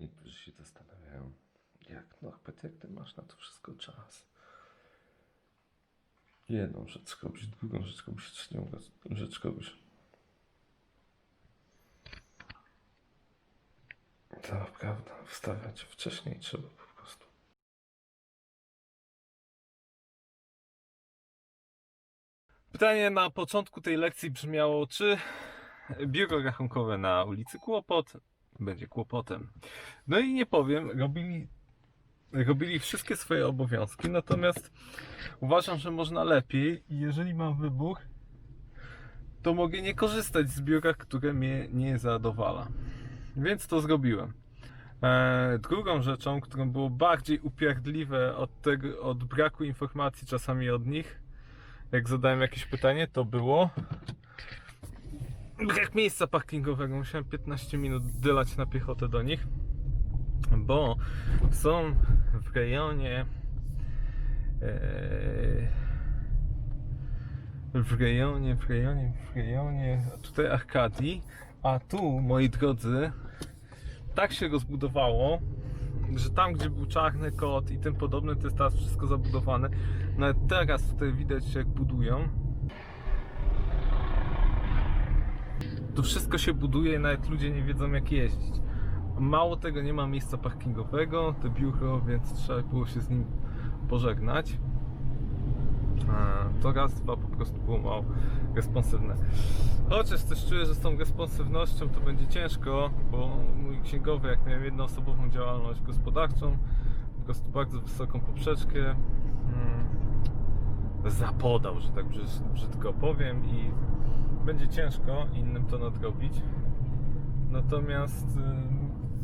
Niektórzy się zastanawiają, jak Norbert, jak ty masz na to wszystko czas? Jedną rzecz robisz, drugą rzecz robisz, trzecią rzecz robisz. To prawda, wstawiać wcześniej trzeba po prostu. Pytanie na początku tej lekcji brzmiało, czy biuro rachunkowe na ulicy Kłopot będzie kłopotem. No i nie powiem, robili, robili wszystkie swoje obowiązki, natomiast uważam, że można lepiej i jeżeli mam wybór, to mogę nie korzystać z biura, które mnie nie zadowala. Więc to zrobiłem. E, drugą rzeczą, którą było bardziej upierdliwe od, tego, od braku informacji czasami od nich, jak zadałem jakieś pytanie, to było brak miejsca parkingowego. Musiałem 15 minut dylać na piechotę do nich, bo są w rejonie e, w rejonie, w rejonie, w rejonie tutaj Arkadii, a tu, moi drodzy, tak się rozbudowało, że tam, gdzie był czarny kot i tym podobne, to jest teraz wszystko zabudowane. Nawet teraz tutaj widać, jak budują. To wszystko się buduje i nawet ludzie nie wiedzą, jak jeździć. Mało tego, nie ma miejsca parkingowego, to biuro, więc trzeba było się z nim pożegnać. To raz, dwa po prostu było mało responsywne. Chociaż też czuję, że z tą responsywnością to będzie ciężko, bo mój księgowy, jak miałem jednoosobową działalność gospodarczą, po prostu bardzo wysoką poprzeczkę mm, zapodał, że tak brzyd- brzydko powiem i będzie ciężko innym to nadrobić. Natomiast y,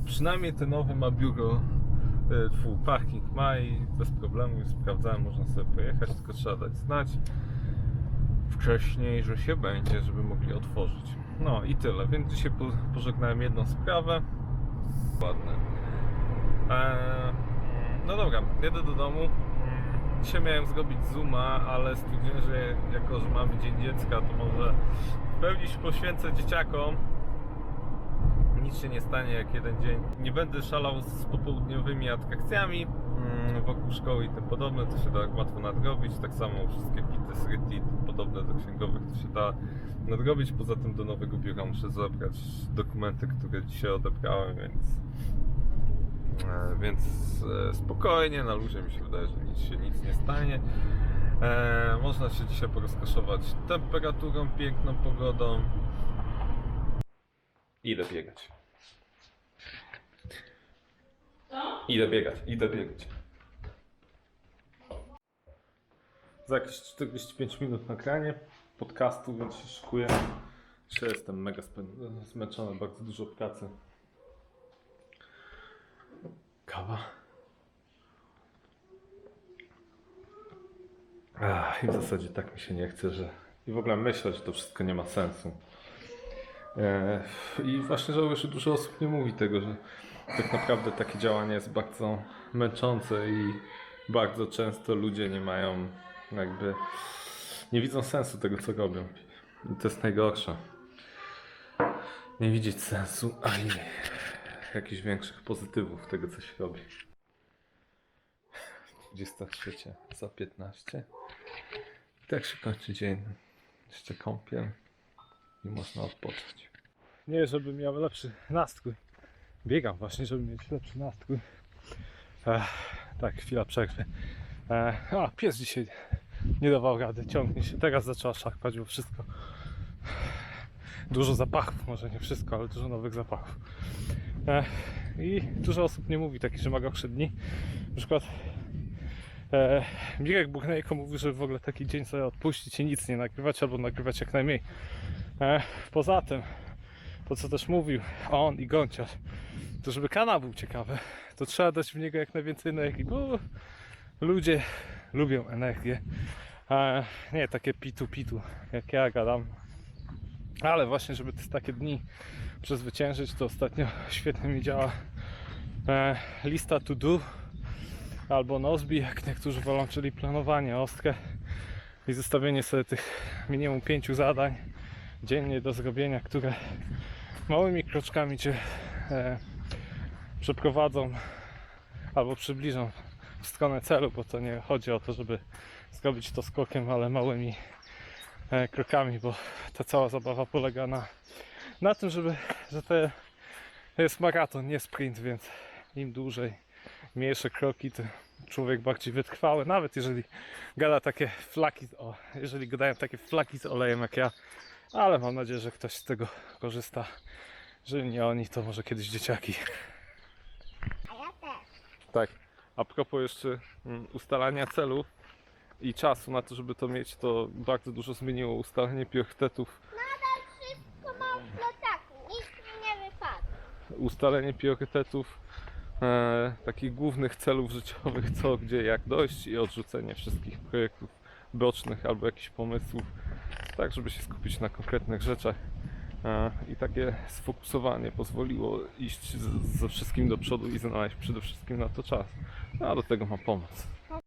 przynajmniej ten nowy ma biuro, y, twój parking ma i bez problemu już sprawdzałem, można sobie pojechać, tylko trzeba dać znać wcześniej, że się będzie, żeby mogli otworzyć. No i tyle, więc dzisiaj po- pożegnałem jedną sprawę. Ładne. Eee, no dobra, jedę do domu. Dzisiaj miałem zrobić Zooma, ale stwierdziłem, że jako, że mamy Dzień Dziecka, to może w pełni się poświęcę dzieciakom. Nic się nie stanie jak jeden dzień. Nie będę szalał z popołudniowymi atrakcjami mm, wokół szkoły i tym podobne, to się da łatwo nadrobić. Tak samo wszystkie pity, sryty, podobne do księgowych, to się da nadrobić. Poza tym do nowego biura muszę zabrać dokumenty, które dzisiaj odebrałem, więc Więc e, spokojnie, na luzie mi się wydaje, że nic się nic nie stanie. E, można się dzisiaj porozkoszować temperaturą, piękną pogodą. Idę biegać. Idę biegać, idę biegać. Za jakieś 45 minut nagranie podcastu, więc się szykuję. Dzisiaj jestem mega spę- zmęczony, bardzo dużo pracy. Ach, I w zasadzie tak mi się nie chce, że. I w ogóle myślę, że to wszystko nie ma sensu. E, I właśnie żałuję, że dużo osób nie mówi tego, że tak naprawdę takie działanie jest bardzo męczące i bardzo często ludzie nie mają jakby. nie widzą sensu tego, co robią. I to jest najgorsze. Nie widzieć sensu ani jakichś większych pozytywów tego, co się robi. 23 za 15. I tak się kończy dzień. Jeszcze kąpiel i można odpocząć. Nie, żeby miał lepszy nastrój. Biegam właśnie, żeby mieć lepszy nastrój. Ech, tak, chwila przerwy. Ech, a, pies dzisiaj nie dawał rady, ciągnie się. Teraz zaczęła szarpać, bo wszystko. Dużo zapachów, może nie wszystko, ale dużo nowych zapachów. I dużo osób nie mówi takich, że ma gorsze dni. Na przykład e, Mirek Burnejko mówi, że w ogóle taki dzień sobie odpuścić i nic nie nagrywać, albo nagrywać jak najmniej. E, poza tym, to co też mówił on i Gonciarz, to żeby kanał był ciekawy, to trzeba dać w niego jak najwięcej energii, bo ludzie lubią energię. Nie takie pitu pitu, jak ja gadam. Ale właśnie, żeby te takie dni przezwyciężyć, to ostatnio świetnie mi działa e, lista to do albo Nozbi, jak niektórzy wolą, czyli planowanie ostre i zostawienie sobie tych minimum pięciu zadań dziennie do zrobienia, które małymi kroczkami Cię e, przeprowadzą albo przybliżą w stronę celu, bo to nie chodzi o to, żeby zrobić to skokiem, ale małymi krokami, bo ta cała zabawa polega na, na tym, żeby, że to jest maraton, nie sprint, więc im dłużej, mniejsze kroki, tym człowiek bardziej wytrwały, nawet jeżeli gada takie flaki, o, jeżeli gadają takie flaki z olejem jak ja, ale mam nadzieję, że ktoś z tego korzysta. Jeżeli nie oni, to może kiedyś dzieciaki. A ja też. Tak. A propos jeszcze mm, ustalania celu i czasu na to, żeby to mieć, to bardzo dużo zmieniło ustalenie priorytetów. Nadal wszystko mam w plecaku. Nic mi nie wypadło. Ustalenie priorytetów e, takich głównych celów życiowych, co, gdzie, jak dojść i odrzucenie wszystkich projektów bocznych albo jakichś pomysłów, tak żeby się skupić na konkretnych rzeczach. E, I takie sfokusowanie pozwoliło iść z- ze wszystkim do przodu i znaleźć przede wszystkim na to czas. A do tego ma pomoc.